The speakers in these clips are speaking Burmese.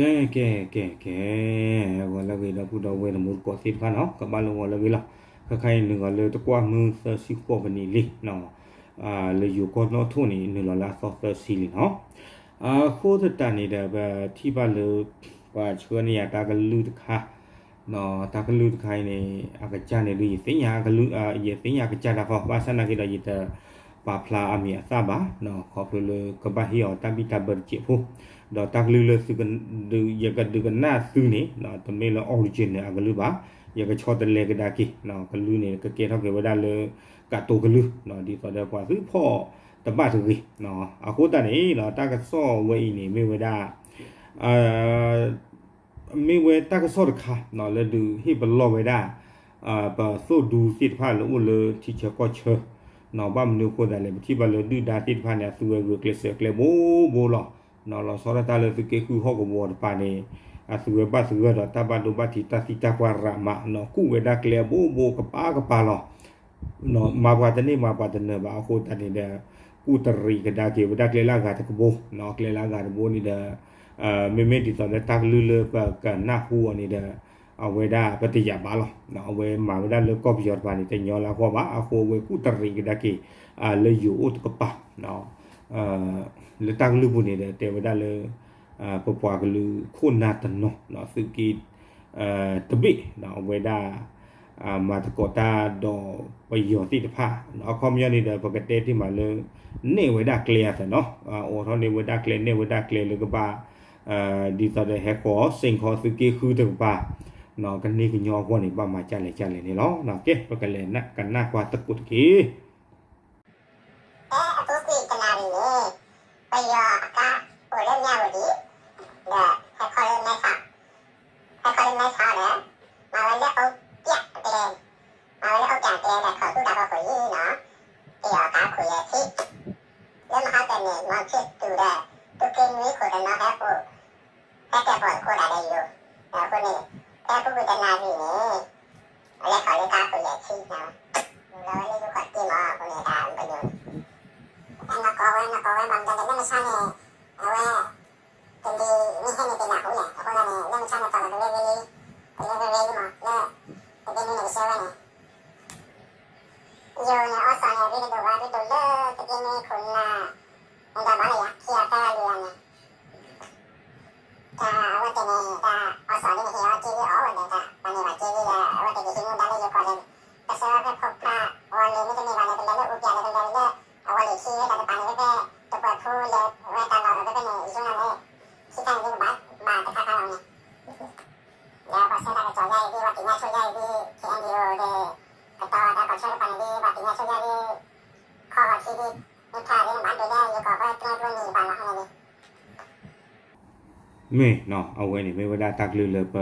ကဲကဲကဲကဲဝလာဝေလာပူတော်ဝေနမူကိုစစ်ဖာနော်ကဘာလုံးဝလာဝေလာခခိုင်နေကလေတကွာမှုသစီပေါ်ပနီလီနော်အာလေယူကောနော်ထုန်နေနေလာဆော့ဖ်စီလီနော်အာခိုးတန်နေတဲ့ဘတိပါလူပါချွေနေရတာကလူတခါနော်တာကလူတခိုင်နေအကကြနေလူစင်ညာကလူအာရေစင်ညာကကြတာခေါ်ပါစနာကိရရတဲ့ ปาพลาอามียซาบะเนาะขอบเลือกบะเฮียวตาบิตาเบิร์เจียพูดอตักลือเลสึกันดูยากันดูกันหน้าซื้อนี่เนาะตอนนี้เราออริจินเนี่ยกันลือบะยากันชอตันเลกันดากิเนาะกันลือเนี่ยก็เกเท่าเกวด้เลยกาโตกันลือเนาะดีต่อเดียวกว่าซื้อพ่อตบ้าถึงกิเนาะอาคุตันนี่เนาะตากันซ้อเว้นี่ไม่เวดาเอ่อไม่เวตากันซ้อค่ะเนาะแล้วดูให้บรรลอไว้ได้อ่าปะสู้ดูสิทธิ์พลาดแล้อุ่นเลยที่เชก็เชอ နော်ဘာမနုကိုတယ်လေတိဘလဒူဒါတိဖာနေသူဝဲကလစ်ကလေဘိုဘိုလောနော်လောစောရတာလေသူကေခုဟောကဘောပါနေအသူဝဲပတ်သူဝဲတော့တဘဒုဘတိတတိတကွာရမနော်ကုဝဲဒါကလေဘိုဘိုကပါကပါလောနော်မဘာတနေမဘာတနေဘာအခုတနေတဲ့ကုတရီကဒါကေဝဒါကလေလာကတကဘောနော်ကလေလာကတဘောနေတဲ့အာမေမေတီတော့တက်လူလပကနာဟူနေတဲ့ အဝေဒပတိယပါလောနော်အဝေမာဝဒလကောပယောပါနေတဲ့ညောလာခေါ်ပါအခိုဝေကုတရိကဒကေအလေယုဥတကပနော်အာလေတန်လူပုနေတဲ့တေဝဒလေအာပပွားကလူခုနာတနောနော်စကီအာတပိနော်အဝေဒအာမာတကောတာဒေါ်ပယောတိတဖာနော်ခေါမြနေတဲ့ပကတဲ့တိမှာလေနေဝေဒကလျာတယ်နော်အော်ထောနေဝေဒကလနေဝေဒကလလေကပါအာဒီတော့ဟဲခေါ်စင်ခေါ်စကီခူတကပါ နော်ကနေကညောကွနေပါမှာကြလေကြလေနေလောနော်ကဲပကလေနကနာကွာတကုတကေအဲအခုကိကနာရီလေပယောကကိုလည်းညဝဒီဒါဟခေါ်နေစားဟခေါ်နေစားလေမဝလည်းအုတ်ပြတဲ့မဝလည်းအုတ်ကြတဲ့ခေါ်သူတာခေါ်ကိုရေးနော်ပယောကကိုရဲ့စီလည်းမဟာတဲ့နေမဖြစ်တူတဲ့သူကင်းဝေးကိုလည်းနော်ဟဲ့ကိုဟဲ့တဲ့ပေါ်ကိုလာတယ်ယူအခုနေအခုကနာရီနေလည်းခေါ်လည်းကားကိုရဲ့စီနော်လောလည်းယူခတ်တယ်မကိုနေတာဘယ်လို na ko we na ko we bang daga na sa ne awe kendi ni hene te na ko le ko na ne le sa na ta na le le le le le le ma le te ke ni ne sa ne yo ne o sa ne ri do ga ri do le te ke ni ko na na da ba le ya ki ya ta le ya ne ta awe te ne ta o sa ne he ya ki ri o we ne ta ba ne ba ki ri ya awe te ke hi no da le yo ko le ta sa ga ko pa o le ni te ni ba le le le u ya le le le အဝလေးရှိရတဲ့ပန်လေးပဲတပတ်ထိုးလေဝဲတာတော့ပဲနေရုံးနဲ့စိတ်တိုင်းကဘာမာတခါခါလုံးနဲ့ရပါစတာက ကြောက်ရ မိသားရင်းဘန်တဲ့ရကောပဲကဲတွနေပါလားဟဲ့လေမေနော်အဝဲနေမေဝဒတက်လူလေပ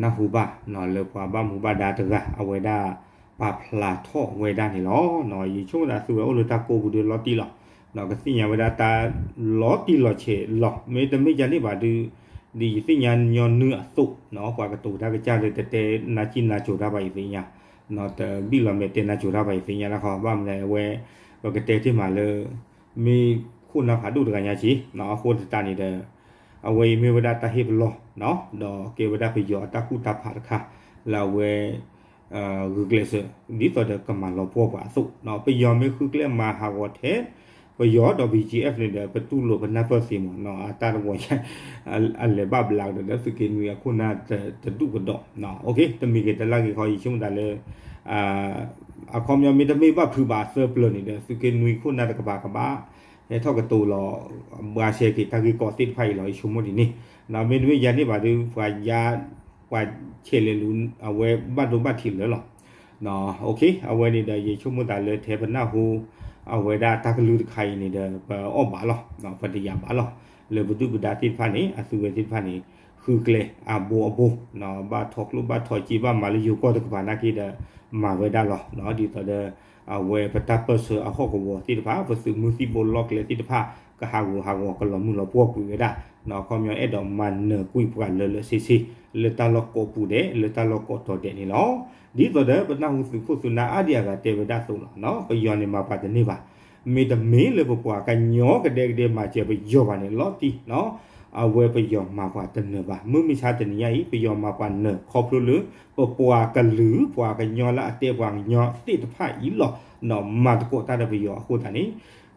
နဟုဘနော်လေပွားဘမှုဘဒါတကအဝဲဒါပါဖလာထောဝဲဒါနေလောနော်ယေချုံဒါစုဝဲအိုလတကိုဘူးဒီလော်တီလောနော်ကစိညာဝဒတာလော်တီလော်ချေလော်မေတမေကြနေပါဒီဒီစိညာညောနုအသုနော်ကွာကတူဒါကကြတဲ့တဲနာချိနာချိုဒါပါစိညာနော်တဘီလော်မေတဲနာချိုဒါပါစိညာလာခေါ်ပါမလဲဝဲဘကတဲတိမာလေမေခုနဖာဒုတကညာချီနော်ခိုတတနေတဲ့ အဝေမေဝဒတာဟိဘလောနော်တော့ကေဝဒပိယောတကုတဖာတခလာဝဲအာဂူဂလက်စဒီတော့ကမလောပေါ်ပါစုနော်ပယောမေခုကလက်မာဟာဝတ်တဲ့ပယောတော့ BGF နေတဲ့ပတူလို့ဘနပတ်စီမနော်အတာတော့ရအလေဘဘလာတဲ့စကင်းဝီခုနာတတူကတော့နော်โอเคတမီကတလာကြီးခေါ်ရရှုံးတယ်လေအာအခေါမြမီတမေဘဖူပါဆပ်လို့နေတဲ့စကင်းဝီခုနာတကဘာကဘာ e tho ka to lo ba she ki ta ki ko tit phai lo shu mo di ni na me ni ya ni ba du fa ya wa che le lu a we ba do ba thi le lo no okay a we ni da ye shu mo da le the ba na hu a we da ta ka lu khai ni da ba o ba lo no pa di ya ba lo le bu du da tit pha ni a su we tit pha ni ဘဒတိဖာနေအစုဝဲတိဖာနေခုကလေအဘောအဘောနော်ဘာထောက်လူဘာထော်ကြည့်ဘာမလီယိုကောတကဘာနာကိဒမာဝဲဒါလောနော်ဒီတော့တဲ့အဝဲပတပဆအဟောကဘောတိတဖာပစုမူစီဘောလော့ကလေတိတဖာကဟာကိုဟာကိုကလမှုလောပွားကူရတာနော်ခေါမျိုးအဲ့တော့မန်နကွိပွားလလစီစီလေတလောကိုပူတဲ့လေတလောကိုတော်တဲ့နေလောဒီတော့တဲ့ပနာဟုစုခုစုနာအဒီယာကတေဝဒဆုံးလောနော်ပယောနေမှာပါတယ်နေပါမေတမင်းလေပွားကညောကတဲ့ကတဲ့မှာကျေပယောပါနေလောတီနော် အဝဲပယောမှာကွာတနပါမမိချာတနယဤပယောမှာကွာနခေါပလူလပပွားကလူပွားကညောလာအတေပွားညောတိတဖာဤလောနော်မတ်ကိုတာတပယောအခုတန်နီ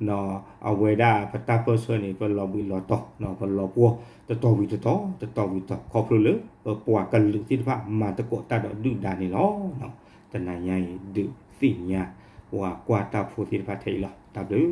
နော်အဝဲဒါပတာပဆွနေပလောဘီလောတော့နော်ပလောပွားတတော်ဝီတတော်တတော်ဝီတော့ခေါပလူလပပွားကလူတိတဖာမတ်ကိုတာတော့ဒုဒါနေလောနော်တနယဤဒုသိညာဟွာကွာတာဖို့တိတဖာထေလော W